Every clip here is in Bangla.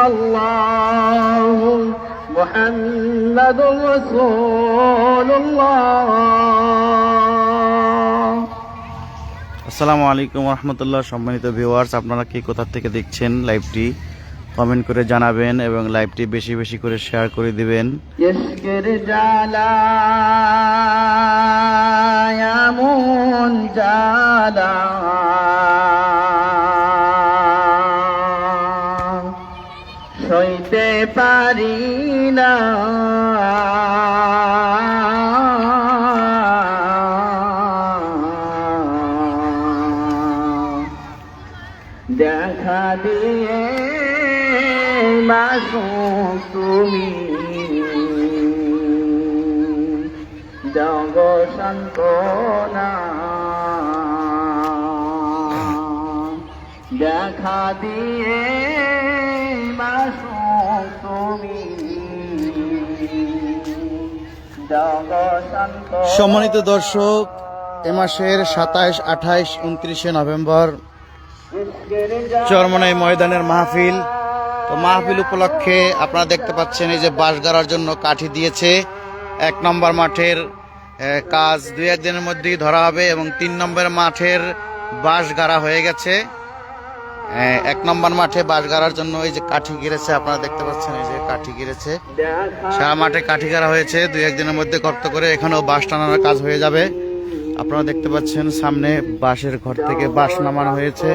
الله محمد رسول الله আসসালামু আলাইকুম রহমতুল্লাহ সম্মানিত ভিউয়ার্স আপনারা কি কোথা থেকে দেখছেন লাইভটি কমেন্ট করে জানাবেন এবং লাইভটি বেশি বেশি করে শেয়ার করে দিবেন يسكر সইতে পারি না। দেখা দিয়ে মাসুম তুমি। জগ সন্তনা দেখা দিয়ে সম্মানিত দর্শক, এ মাসের সাতাইশ, আঠাইশ, উনত্রিশে নভেম্বর চরমনাই ময়দানের মাহফিল। তো মাহফিল উপলক্ষে আপনারা দেখতে পাচ্ছেন এই যে বাঁশ গাড়ার জন্য কাঠি দিয়েছে। এক নম্বর মাঠের কাজ দুই একদিনের মধ্যেই ধরা হবে এবং তিন নম্বর মাঠের বাঁশ গাড়া হয়ে গেছে। এক নম্বর মাঠে বাঁশ গাড়ার জন্য এই যে কাঠি গিরেছে, আপনারা দেখতে পাচ্ছেন এই যে কাঠি গিরেছে। সারা মাঠে কাঠি গাড়া হয়েছে, দুই একদিনের মধ্যে গর্ত করে এখানেও বাঁশ টানানোর কাজ হয়ে যাবে। আপনারা দেখতে পাচ্ছেন সামনে বাঁশের ঘর থেকে বাঁশ নামানো হয়েছে।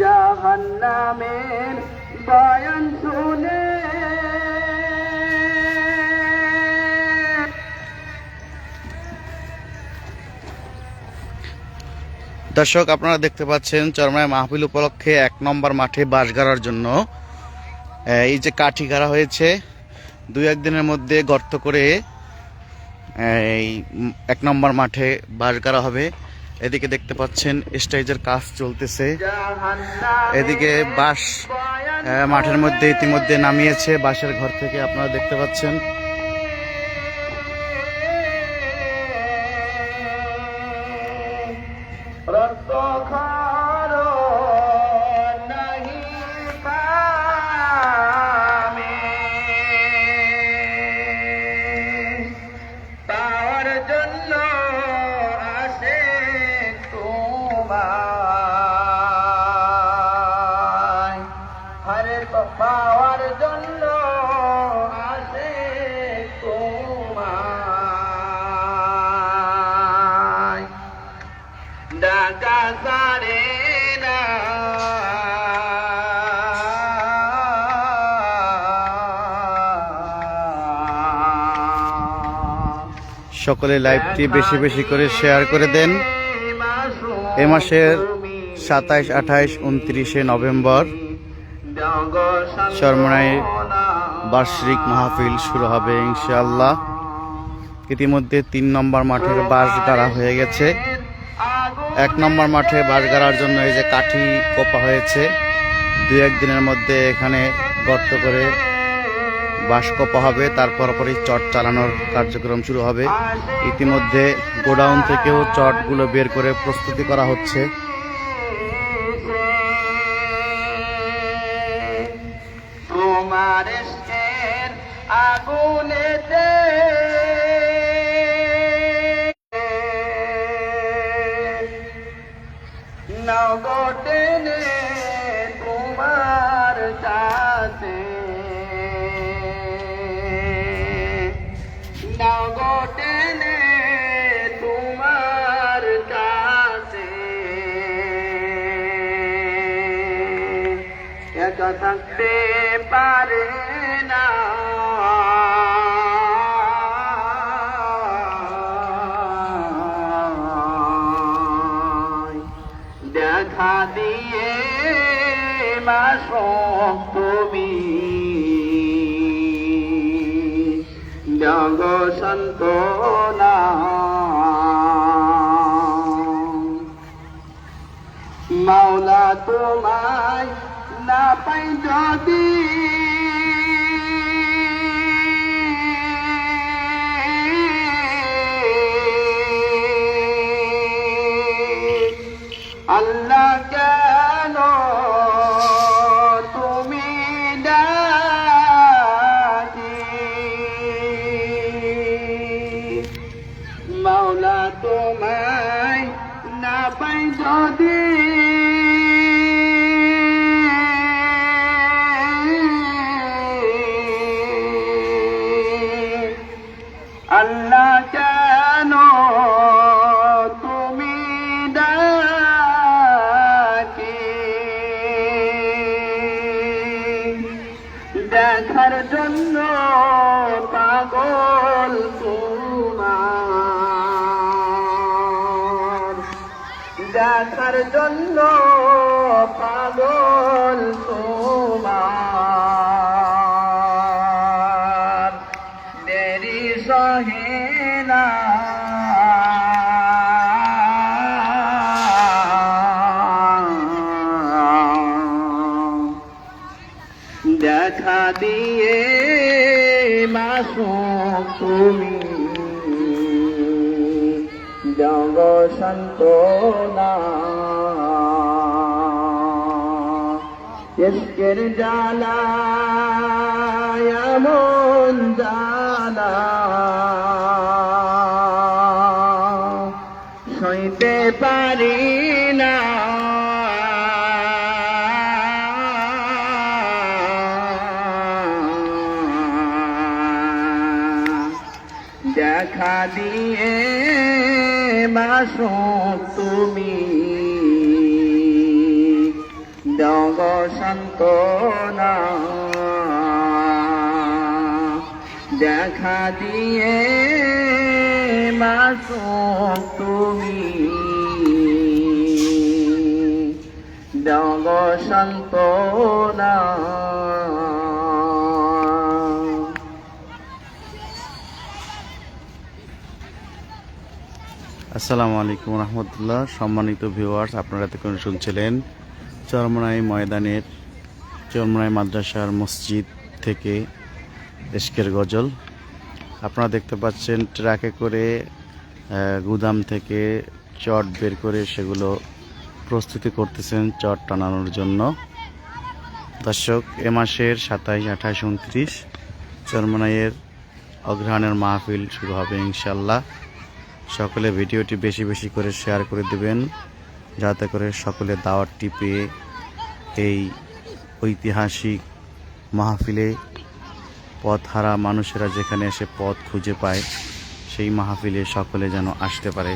জাহান্নামের বয়ান শুনে দর্শক, আপনারা দেখতে পাচ্ছেন চরমায় মাহফিল উপলক্ষে এক নম্বর মাঠে বাঁশ গাড়ার জন্য এই যে কাঠি গাড়া হয়েছে, দুই একদিনের মধ্যে গর্ত করে এই এক নম্বর মাঠে বাঁশ গাড়া হবে। এদিকে দেখতে পাচ্ছেন স্টেজের কাজ চলতেছে। এদিকে বাঁশ মাঠের মধ্যে ইতিমধ্যে নামিয়েছে, বাঁশের ঘর থেকে আপনারা দেখতে পাচ্ছেন। পাওয়ার জন্য ডাকা সারে না। সকলে লাইভটি বেশি বেশি করে শেয়ার করে দেন। এ মাসের সাতাইশ, আঠাইশ, উনত্রিশে নভেম্বর। চরমনাই বার্ষিক মাহফিল শুরু হবে ইনশাআল্লাহ। ইতিমধ্যে তিন নম্বর মাঠের বাঁশ গাড়া হয়ে গেছে। এক নম্বর মাঠে বাঁশ গাড়ার জন্য এই যে কাঠি কোপা হয়েছে, দু একদিনের মধ্যে এখানে গর্ত করে বাঁশ কপা হবে, তারপর পরই চট চালানোর কার্যক্রম শুরু হবে। ইতিমধ্যে গোডাউন থেকেও চটগুলো বের করে প্রস্তুতি করা হচ্ছে। ইশকের আগুনেতে নগটেনে তোমার একা থাকতে পারে না। দেখা দিয়ে মাস তুমি। জগ সন্তনা মাওলা তোমায় পাই যদি দেখার জন্য পাগল তোমার। দেরি সহে না। দেখা দিয়ে মাসুম তুমি জগ সন্তনা ইস্কের জালা এমন জালা দেখা দিয়ে মাসুম তুমি। জগ সন্তনা দেখা দিয়ে মাসুম তুমি। জগ সন্তনা আসসালামু আলাইকুম রহমতুল্লাহ। সম্মানিত ভিউয়ার্স, আপনারা এতক্ষণ শুনছিলেন চরমনাই ময়দানের, চরমনাই মাদ্রাসার মসজিদ থেকে এশকের গজল। আপনারা দেখতে পাচ্ছেন ট্রাকে করে গুদাম থেকে চট বের করে সেগুলো প্রস্তুতি করতেছেন চট টানানোর জন্য। দর্শক, এ মাসের সাতাইশ, আঠাশ, উনত্রিশ চরমনাইয়ের অগ্রহায়ণের মাহফিল শুরু হবে ইনশাল্লাহ সকলে ভিডিওটি বেশি বেশি করে শেয়ার করে দেবেন, যাতে করে সকলে দাওয়াতটি পেয়ে এই ঐতিহাসিক মাহফিলে পথ হারা মানুষেরা যেখানে এসে পথ খুঁজে পায়, সেই মাহফিলে সকলে যেন আসতে পারে।